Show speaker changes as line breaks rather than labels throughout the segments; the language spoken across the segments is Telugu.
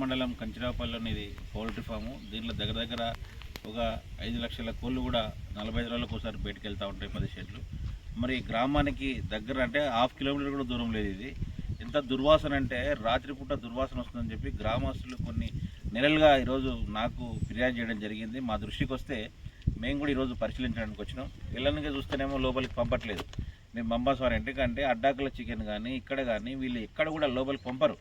మండలం కంచిరాపల్లిలోని ఇది పౌల్ట్రీ ఫాము. దీంట్లో దగ్గర దగ్గర ఒక ఐదు లక్షల కోళ్ళు కూడా నలభై ఐదు రోజులకు ఒకసారి బయటకు వెళ్తూ ఉంటాయి పది షెడ్లు. మరి గ్రామానికి దగ్గర అంటే హాఫ్ కిలోమీటర్ కూడా దూరం లేదు ఇది. ఎంత దుర్వాసన అంటే రాత్రిపూట దుర్వాసన వస్తుందని చెప్పి గ్రామస్తులు కొన్ని నెలలుగా ఈరోజు నాకు ఫిర్యాదు చేయడం జరిగింది. మా దృష్టికి వస్తే మేము కూడా ఈరోజు పరిశీలించడానికి వచ్చినాం. పిల్లలకి చూస్తేనేమో లోపలికి పంపట్లేదు. మేము పంపాల్సిన ఎందుకంటే అడ్డాకుల చికెన్ కానీ ఇక్కడ కానీ వీళ్ళు ఎక్కడ కూడా లోపలికి పంపరు.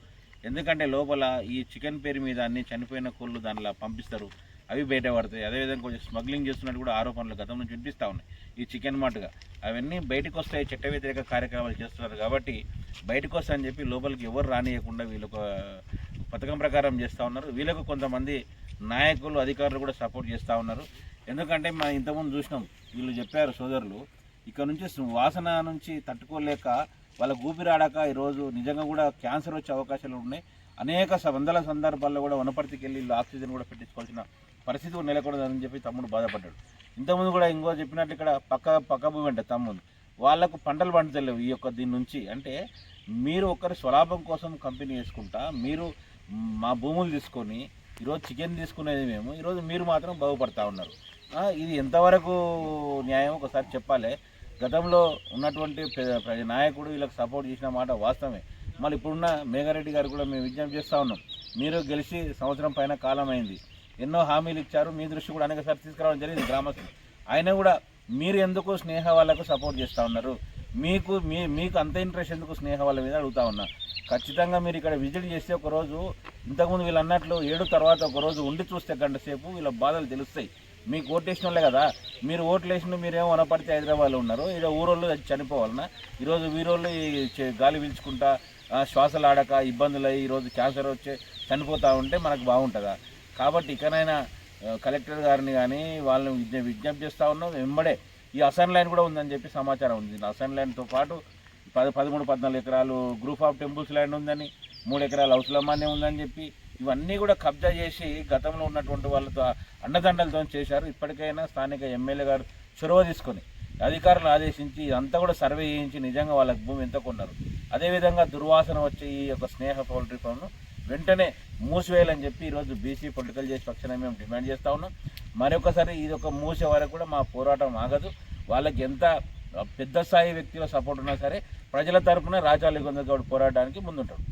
ఎందుకంటే లోపల ఈ చికెన్ పేరు మీద అన్ని చనిపోయిన కోళ్ళు దానిలో పంపిస్తారు. అవి బయట పడతాయి. అదేవిధంగా కొంచెం స్మగ్లింగ్ చేస్తున్నట్టు కూడా ఆరోపణలు గతం నుంచి వినిపిస్తూ ఉన్నాయి. ఈ చికెన్ మాటగా. అవన్నీ బయటకు వస్తాయి చట్ట వ్యతిరేక కార్యక్రమాలు చేస్తున్నారు కాబట్టి బయటకు వస్తాయని చెప్పి లోపలికి ఎవరు రానియకుండా వీళ్ళు పథకం ప్రకారం చేస్తూ ఉన్నారు. వీళ్ళకు కొంతమంది నాయకులు అధికారులు కూడా సపోర్ట్ చేస్తూ ఉన్నారు. ఎందుకంటే మనం ఇంతకుముందు చూసినాం వీళ్ళు చెప్పారు సోదరులు ఇక్కడ నుంచి వాసన నుంచి తట్టుకోలేక వాళ్ళ ఊపిరాడక ఈరోజు నిజంగా కూడా క్యాన్సర్ వచ్చే అవకాశాలు ఉన్నాయి. అనేక స- వందల సందర్భాల్లో కూడా వనపర్తికి వెళ్ళి ఆక్సిజన్ కూడా పెట్టించుకోవాల్సిన పరిస్థితి నెలకొడదని చెప్పి తమ్ముడు బాధపడ్డాడు. ఇంతకుముందు కూడా ఇంకో చెప్పినట్టు ఇక్కడ పక్క పక్క భూమి అంటే తమ్ముడు. వాళ్ళకు పంటలు పండుతలేవు ఈ యొక్క దీని నుంచి. అంటే మీరు ఒకరి స్వలాభం కోసం కంపెనీ చేసుకుంటా మీరు మా భూములు తీసుకొని ఈరోజు చికెన్ తీసుకునేది మేము ఈరోజు మీరు మాత్రం బాగుపడతా ఉన్నారు. ఇది ఎంతవరకు న్యాయం? ఒకసారి చెప్పాలి. గతంలో ఉన్నటువంటి ప్రజ నాయకుడు వీళ్ళకి సపోర్ట్ చేసిన మాట వాస్తవమే. మళ్ళీ ఇప్పుడున్న మేఘారెడ్డి గారు కూడా మేము విజ్ఞప్తి చేస్తూ ఉన్నాం. మీరు గెలిచి సంవత్సరం పైన కాలం అయింది ఎన్నో హామీలు ఇచ్చారు. మీ దృష్టి కూడా అనేకసారి తీసుకురావడం జరిగింది గ్రామస్తులు. అయినా కూడా మీరు ఎందుకు స్నేహ వాళ్ళకు సపోర్ట్ చేస్తూ ఉన్నారు? మీకు మీ మీకు అంత ఇంట్రెస్ట్ ఎందుకు స్నేహ వాళ్ళ మీద అడుగుతా ఉన్నా? ఖచ్చితంగా మీరు ఇక్కడ విజిట్ చేస్తే ఒకరోజు ఇంతకుముందు వీళ్ళు అన్నట్లు ఏడు తర్వాత ఒక రోజు ఉండి చూస్తే గంట సేపు వీళ్ళ బాధలు తెలుస్తాయి. మీకు ఓటేసిన వాళ్ళే కదా. మీరు ఓట్లు వేసిన మీరేమో వనపడితే హైదరాబాద్లో ఉన్నారు. ఇలా ఊరోళ్ళు చనిపోవాలన్నా ఈరోజు వీరోళ్ళు ఈ గాలి పీల్చుకుంటా శ్వాసలాడక శ్వాసలు ఆడక ఇబ్బందులు అయ్యి ఈరోజు క్యాన్సర్ వచ్చి చనిపోతూ ఉంటే మనకు బాగుంటుందా? కాబట్టి ఇకనైనా కలెక్టర్ గారిని కానీ వాళ్ళని విజ్ఞ విజ్ఞప్తి చేస్తూ ఉన్నాం. వెంబడే ఈ అసైన్ లైన్ కూడా ఉందని చెప్పి సమాచారం ఉంది. అసైన్ లైన్తో పాటు పది పదమూడు పద్నాలుగు ఎకరాలు గ్రూప్ ఆఫ్ టెంపుల్స్ ల్యాండ్ ఉందని మూడు ఎకరాలు హౌస్లమాన్యం ఉందని చెప్పి ఇవన్నీ కూడా కబ్జా చేసి గతంలో ఉన్నటువంటి వాళ్ళతో అండదండలతో చేశారు. ఇప్పటికైనా స్థానిక ఎమ్మెల్యే గారు చొరవ తీసుకొని అధికారులను ఆదేశించి ఇదంతా కూడా సర్వే చేయించి నిజంగా వాళ్ళకి భూమి ఎంత కొన్నారు. అదేవిధంగా దుర్వాసన వచ్చే ఈ యొక్క స్నేహ పౌల్ట్రీ ఫామ్ను వెంటనే మూసివేయాలని చెప్పి ఈరోజు బీసీ పొలిటికల్ చేసి పక్షాన మేము డిమాండ్ చేస్తూ ఉన్నాం. మరొకసారి ఇది ఒక మూసే వరకు కూడా మా పోరాటం ఆగదు. వాళ్ళకి ఎంత పెద్ద స్థాయి వ్యక్తిలో సపోర్ట్ ఉన్నా సరే ప్రజల తరపున రాజాలి గౌడ్ పోరాటానికి ముందుంటాడు